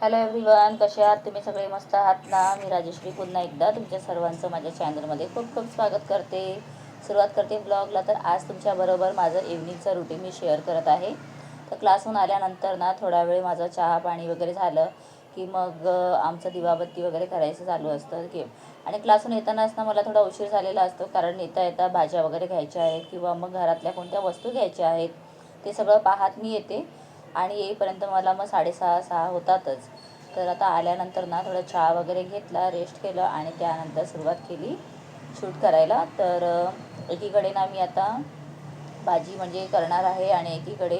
Hello everyone कसे आहात? तुम्ही सगळे मस्त आहात ना? मी राजेश्री. पुन्हा एकदा तुमच्या सर्वांचं माझ्या चॅनलमध्ये खूप खूप स्वागत करते. सुरुवात करते ब्लॉगला तर आज तुमच्याबरोबर माझं इव्हनिंगचं रुटीन मी शेअर करत आहे. तर क्लासहून आल्यानंतर ना थोडा वेळ माझं चहा पाणी वगैरे झालं की मग आमचं दिवाबत्ती वगैरे करायचं चालू असतं. की आणि क्लासहून येतानाच ना मला थोडा उशीर झालेला असतो कारण येता येता भाज्या वगैरे घ्यायच्या आहेत किंवा मग घरातल्या कोणत्या वस्तू घ्यायच्या आहेत ते सगळं पाहत मी येते. आणि येईपर्यंत मला मग साडेसहा सहा होतातच. तर आता आल्यानंतर ना थोडं चहा वगैरे घेतला रेस्ट केलं आणि त्यानंतर सुरुवात केली शूट करायला. तर एकीकडे ना मी आता भाजी म्हणजे करणार आहे आणि एकीकडे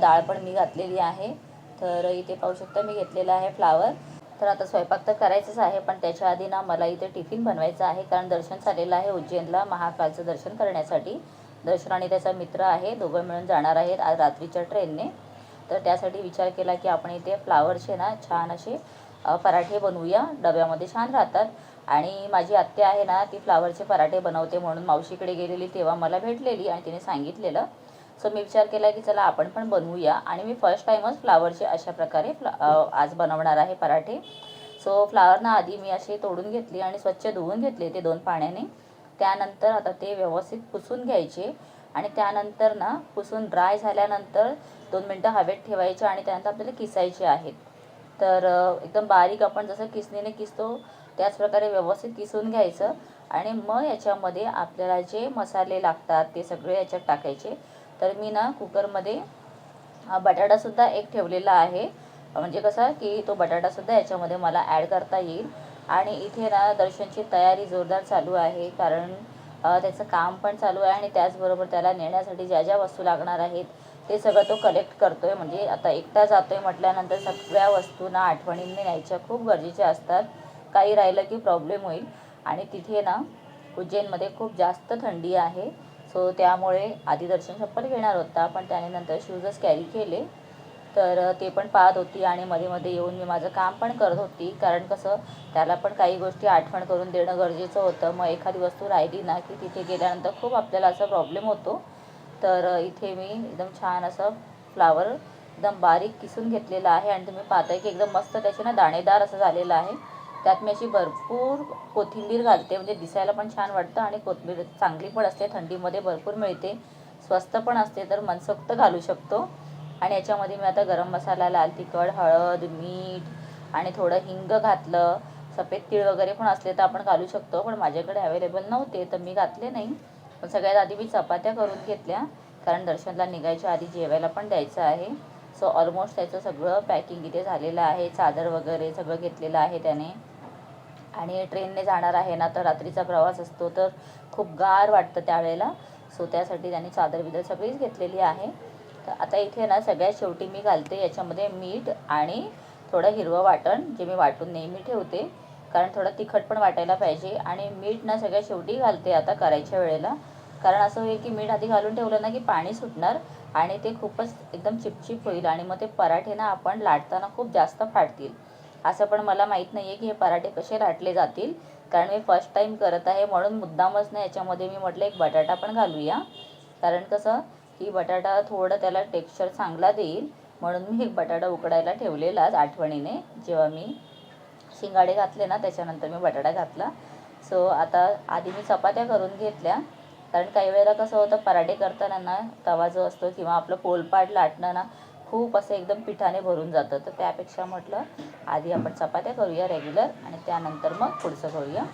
डाळ पण मी घातलेली आहे. तर इथे पाहू शकता मी घेतलेलं आहे फ्लावर तर आता स्वयंपाक तर करायचंच आहे पण त्याच्या आधी ना मला इथे टिफिन बनवायचं आहे. कारण दर्शन झालेलं आहे उज्जैनला महाकालचं दर्शन करण्यासाठी. दर्शन आणि त्याचा मित्र आहे दोघं मिळून जाणार आहेत आज रात्रीच्या ट्रेनने तर त्यासाठी विचार केला की आपण इथे फ्लावरचे ना छान असे पराठे बनवूया. डब्यामध्ये छान राहतात. आणि माझी आत्या आहे ना ती फ्लावरचे पराठे बनवते म्हणून मावशीकडे गेलेली तेव्हा मला भेटलेली आणि तिने सांगितलेलं. सो मी विचार केला की चला आपण पण बनवूया. आणि मी फर्स्ट टाईमच फ्लावरचे अशा प्रकारे फ्ला आज बनवणार आहे पराठे. सो फ्लावर ना आधी मी असे तोडून घेतली आणि स्वच्छ धुवून घेतले ते दोन पाण्याने. त्यानंतर आता ते व्यवस्थित पुसून घ्यायचे. आणि त्यानंतर ना पुसून ड्राय झाल्यानंतर दोन मिनटं हवेत ठेवायचे आणि त्यानंतर आपल्याला किसायचे आहेत. तर एकदम बारीक आपण जसं किसणीने किसतो त्याच प्रकारे व्यवस्थित किसून घ्यायचं आणि मग याच्यामध्ये आपल्याला जे मसाले लागतात ते सगळे याच्यात टाकायचे. तर मी ना कुकरमध्ये बटाटासुद्धा एक ठेवलेला आहे. म्हणजे कसं की तो बटाटासुद्धा याच्यामध्ये मला ॲड करता येईल. आणि इथे ना दर्शनची तयारी जोरदार चालू आहे. कारण त्याचं काम पण चालू आहे आणि त्याचबरोबर त्याला नेण्यासाठी ज्या ज्या वस्तू लागणार आहेत ते सगळं तो कलेक्ट करतो आहे म्हणजे आता एकटा जातो आहे म्हटल्यानंतर सगळ्या वस्तूंना आठवणींनी न्यायच्या खूप गरजेच्या असतात. काही राहिलं की प्रॉब्लेम होईल. आणि तिथे ना उज्जैनमध्ये खूप जास्त थंडी आहे. सो त्यामुळे आधी दर्शन चप्पल घेणार होता. पण त्याने नंतर शूजच कॅरी केले. तर ते पण पाहत होती आणि मध्ये मध्ये येऊन मी माझं काम पण करत होती. कारण कसं त्याला पण काही गोष्टी आठवण करून देणं गरजेचं होतं. मग एखादी वस्तू राहिली ना की तिथे गेल्यानंतर खूप आपल्याला असा प्रॉब्लेम होतो. तर इथे मी एकदम छान असं फ्लावर एकदम बारीक किसून घेतलेलं आहे आणि तुम्ही पाहताय की एकदम मस्त त्याचे ना दाणेदार असं झालेलं आहे. त्यात मी अशी भरपूर कोथिंबीर घालते. म्हणजे दिसायला पण छान वाटतं आणि कोथिंबीर चांगली पण असते. थंडीमध्ये भरपूर मिळते. स्वस्त पण असते तर मनसोक्त घालू शकतो. आणि याच्यामध्ये मी आता गरम मसाला लाल तिखट हळद मीठ आणि थोडं हिंग घातलं. सफेद तीळ वगैरे पण असले तर आपण घालू शकतो पण माझ्याकडे अवेलेबल नव्हते तर मी घातले नाही. पण सगळ्यात आधी मी चपात्या करून घेतल्या कारण दर्शनला निघायच्या आधी जेवायला पण द्यायचं आहे. सो ऑलमोस्ट त्याचं सगळं पॅकिंग इथे झालेलं आहे. चादर वगैरे सगळं घेतलेलं आहे त्याने. आणि ट्रेनने जाणार आहे ना तर रात्रीचा प्रवास असतो तर खूप गार वाटतं त्यावेळेला. सो त्यासाठी त्यांनी चादर बिदर सगळीच घेतलेली आहे. तर आता इथे ना सगळ्यात शेवटी मी घालते याच्यामध्ये मीठ आणि थोडं हिरवं वाटण जे मी वाटून नेहमी ठेवते. कारण थोडं तिखट पण वाटायला पाहिजे. आणि मीठ ना सगळ्यात शेवटी घालते आता करायच्या वेळेला. कारण असं होईल की मीठ आधी घालून ठेवलं ना की पाणी सुटणार आणि ते खूपच एकदम चिपचिप होईल आणि मग ते पराठे ना आपण लाटताना खूप जास्त फाटतील. असं पण मला माहीत नाही आहे की हे पराठे कसे लाटले जातील. कारण मी फर्स्ट टाईम करत आहे म्हणून मुद्दामच ना याच्यामध्ये मी म्हटलं एक बटाटा पण घालूया. कारण कसं की बटाटा थोडं त्याला टेक्स्चर चांगला देईल. म्हणून मी एक बटाटा उकडायला ठेवलेलाच आठवणीने. जेव्हा मी शिंगाडे घातले ना त्याच्यानंतर मी बटाटा घातला. सो आता आधी मी चपात्या करून घेतल्या. कारण काही वेळेला कसं होतं पराठे करताना ना तवा जो असतो किंवा आपलं पोलपाट लाटणं ना खूप असं एकदम पिठाने भरून जातं. तर त्यापेक्षा म्हटलं आधी आपण चपात्या करूया रेग्युलर आणि त्यानंतर मग पुढचं करूया.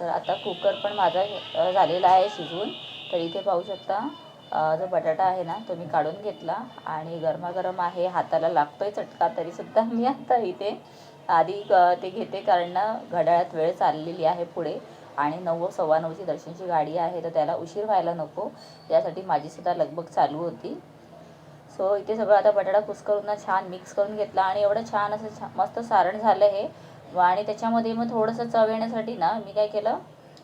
तर आता कुकर पण माझा झालेला आहे शिजवून. तर इथे पाहू शकता जो बटाटा आहे ना तो मी काढून घेतला आणि गरमागरम आहे हाताला लागतोय चटका तरीसुद्धा मी आता इथे आधी ते घेते कारण घड्याळात वेळ चाललेली आहे पुढे आणि नऊ सव्वा नऊची दर्शनची गाडी आहे तर त्याला उशीर व्हायला नको. यासाठी माझीसुद्धा लगबग चालू होती. सो इथे सगळं आता बटाटा कुस्करून छान मिक्स करून घेतला आणि एवढं छान असं छा मस्त सारण झालं हे. आणि त्याच्यामध्ये मग थोडंसं चव येण्यासाठी ना मी काय केलं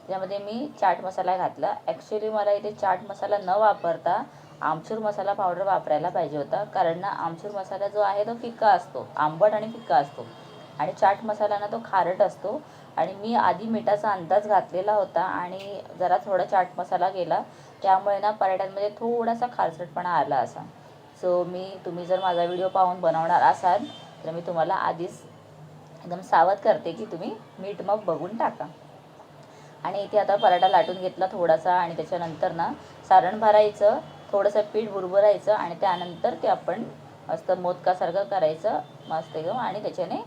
त्यामध्ये मी चाट मसाला घातला. ॲक्च्युली मला इथे चाट मसाला न वापरता आमचूर मसाला पावडर वापरायला पाहिजे होता. कारण ना आमचूर मसाला जो आहे तो फिक्का असतो. आंबट आणि फिक्का असतो. आणि चाट मसाला ना तो खारट असतो. आणि मी आधी मिठाचा अंदाज घातलेला होता आणि जरा थोडा चाट मसाला गेला त्यामुळे ना पराठ्यांमध्ये थोडासा खारसटपणा आला असा. सो मी तुम्ही जर माझा व्हिडिओ पाहून बनवणार असाल तर मी तुम्हाला आधीच एकदम सावध करते की तुम्ही मीठ मग बघून टाका. आणि इथे आता पराठा लाटून घेतला थोडासा आणि त्याच्यानंतर ना सारण भरायचं थोडंसं पीठ भुरभरायचं आणि त्यानंतर ते आपण मस्त मोदकासारखं करायचं मस्त एकदम. आणि त्याच्याने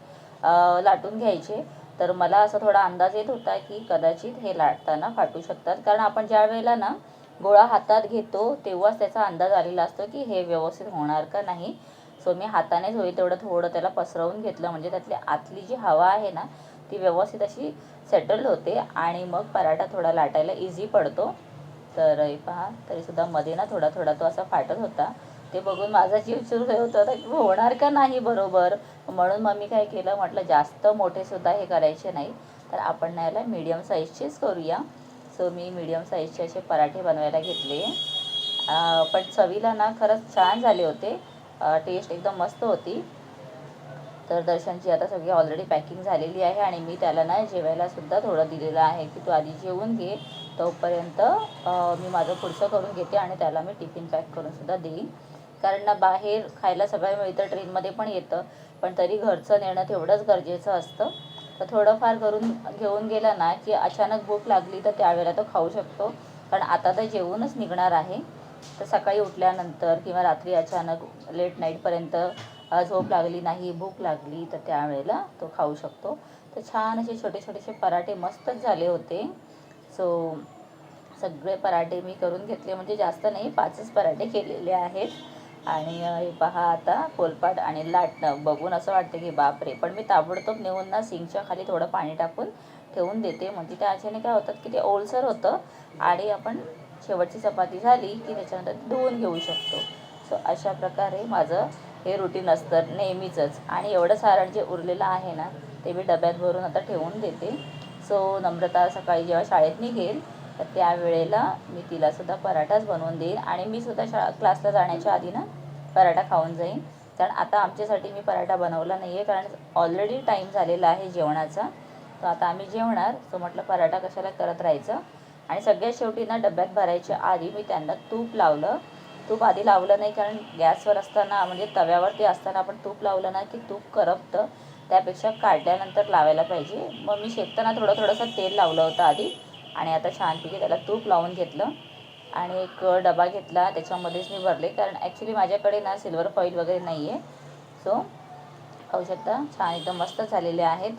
लाटून घ्यायचे. तर मला असा थोडा अंदाज येत होता की कदाचित हे लाटताना फाटू शकतात. कारण आपण ज्या वेळेला ना गोळा हातात घेतो तेव्हाच त्याचा अंदाज आलेला असतो की हे व्यवस्थित होणार का नाही. सो मी हातानेच होईल तेवढं थोडं त्याला पसरवून घेतलं. म्हणजे त्यातली आतली जी हवा आहे ना ती व्यवस्थित अशी सेटल होते आणि मग पराठा थोडा लाटायला इझी पडतो. तर हे पहा तरीसुद्धा मध्ये ना थोडा थोडा तो असा फाटत होता. ते बघून माझा जीव सुरू होत होता की होणार का नाही बरोबर? म्हणून मग मी काय केलं म्हटलं जास्त मोठेसुद्धा हे करायचे नाही. तर आपण ना याला मीडियम साईजचेच करूया. सो मी मीडियम साईजचे असे पराठे बनवायला घेतले. पण चवीला ना खरंच छान झाले होते. टेस्ट एकदम मस्त होती. तर दर्शनची आता सगळी ऑलरेडी पॅकिंग झालेली आहे आणि मी त्याला ना जेवायला सुद्धा थोडं दिलेलं आहे की तू आधी जेवून घे. तोपर्यंत मी माझं पुढचं करून घेते आणि त्याला मी टिफिन पॅक करून सुद्धा देईन. कारण ना बाहेर खायला सगळं मिळतं ट्रेनमध्ये पण येतं पण तरी घरचं नेणं तेवढंच गरजेचं असतं. तर थोडंफार करून घेऊन गेला ना की अचानक भूक लागली तर त्यावेळेला तो खाऊ शकतो. कारण आता तर जेवूनच निघणार आहे. तर सकाळी उठल्यानंतर किंवा रात्री अचानक लेट नाईटपर्यंत झोप लागली नाही भूक लागली तर त्यावेळेला तो खाऊ शकतो. तर छान असे छोटे छोटेसे पराठे मस्तच झाले होते. सो सगळे पराठे मी करून घेतले. म्हणजे जास्त नाही पाचच पराठे केलेले आहेत. आणि हे पहा आता पोलपाट आणि लाटणं बघून असं वाटतं की बापरे पण मी ताबडतोब नेऊन ना सिंकच्या खाली थोडं पाणी टाकून ठेवून देते. म्हणजे त्या आशेने काय होतात की ते ओलसर होतं आणि आपण शेवटची चपाती झाली की त्याच्यानंतर ती धुवून घेऊ शकतो. सो अशा प्रकारे माझं हे रुटीन असतं नेहमीचंच. आणि एवढं सारण जे उरलेलं आहे ना ते मी डब्यात भरून आता ठेवून देते. सो नम्रता सकाळी जेव्हा शाळेत निघेल तर त्यावेळेला मी तिलासुद्धा पराठाच बनवून देईन आणि मी सुद्धा शाळा क्लासला जाण्याच्या आधी ना पराठा खाऊन जाईन. कारण आता आमच्यासाठी मी पराठा बनवला नाही आहे कारण ऑलरेडी टाईम झालेला आहे जेवणाचा. तर आता आम्ही जेवणार सो म्हटलं पराठा कशाला करत राहायचं? आणि सगळ्यात शेवटी ना डब्यात भरायच्या आधी मी त्यांना तूप लावलं. तूप आधी लावलं नाही कारण गॅसवर असताना म्हणजे तव्यावरती असताना आपण तूप लावलं ना की तूप करपतं. त्यापेक्षा काढल्यानंतर लावायला पाहिजे. मग मी शेकताना थोडं थोडंसं तेल लावलं होतं आधी आणि आता छानपैकी त्याला तूप लावून घेतलं. आणि एक डबा घेतला त्याच्यामध्येच मी भरले कारण ॲक्च्युली माझ्याकडे ना सिल्वर फॉईल वगैरे नाही आहे सो पाहू शकता. छान एकदम मस्त झालेले आहेत.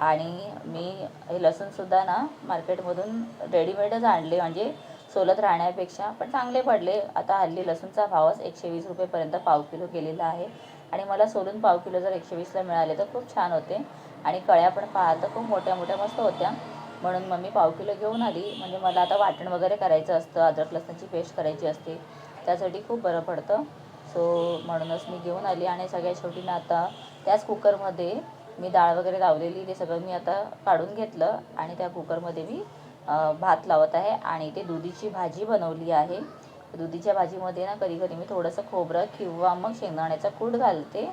आणि मी हे लसूणसुद्धा ना मार्केटमधून रेडीमेडच आणले. म्हणजे सोलत राहण्यापेक्षा पण चांगले पडले. आता हल्ली लसूणचा भावच एकशे वीस रुपयेपर्यंत पाव किलो गेलेला आहे. आणि मला सोलून पाव किलो जर एकशे वीसला मिळाले तर खूप छान होते. आणि कळ्या पण पाहता खूप मोठ्या मोठ्या मस्त होत्या. म्हणून मम्मी पाव किलो घेऊन आली. म्हणजे मला आता वाटण वगैरे करायचं असतं. अद्रक लसणाची पेस्ट करायची असते. त्यासाठी खूप बरं पडतं. सो म्हणूनच मी घेऊन आली. आणि सगळ्या शेवटी ना आता त्याच कुकरमध्ये मी डाळ वगैरे लावलेली. ते सगळं मी आता काढून घेतलं. आणि त्या कुकरमध्ये मी भात लावत आहे आणि ते दुधीची भाजी बनवली आहे. दुधीच्या भाजीमध्ये ना कधी कधी मी थोडंसं खोबरं किंवा मग शेंगदाण्याचा कूट घालते.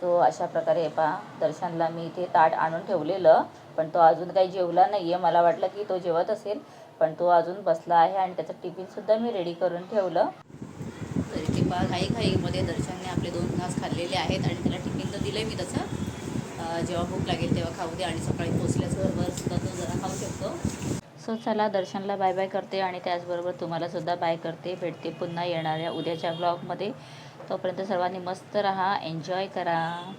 सो अशा प्रकारे हे पहा दर्शनला मी इथे ताट आणून ठेवलेलं पण तो अजून काही जेवला नाही आहे मला वाटलं की तो जेवत असेल पण तो अजून बसला आहे आणि त्याचं टिफिनसुद्धा मी रेडी करून ठेवलं. तर इथे पहा घाई घाईमध्ये दर्शनने आपले दोन घास खाल्लेले आहेत आणि त्याला टिफिन तर दिलं मी तसं. जेव्हा भूक लागेल तेव्हा खाऊ दे आणि सकाळी पोचल्याचबरोबर सुद्धा तो जरा खाऊ शकतो. सो चला दर्शनला बाय बाय करते आणि त्याचबरोबर तुम्हाला सुद्धा बाय करते. भेटते पुन्हा येणाऱ्या उद्याच्या ब्लॉगमध्ये तोपर्यंत सर्वांनी मस्त राहा एन्जॉय करा.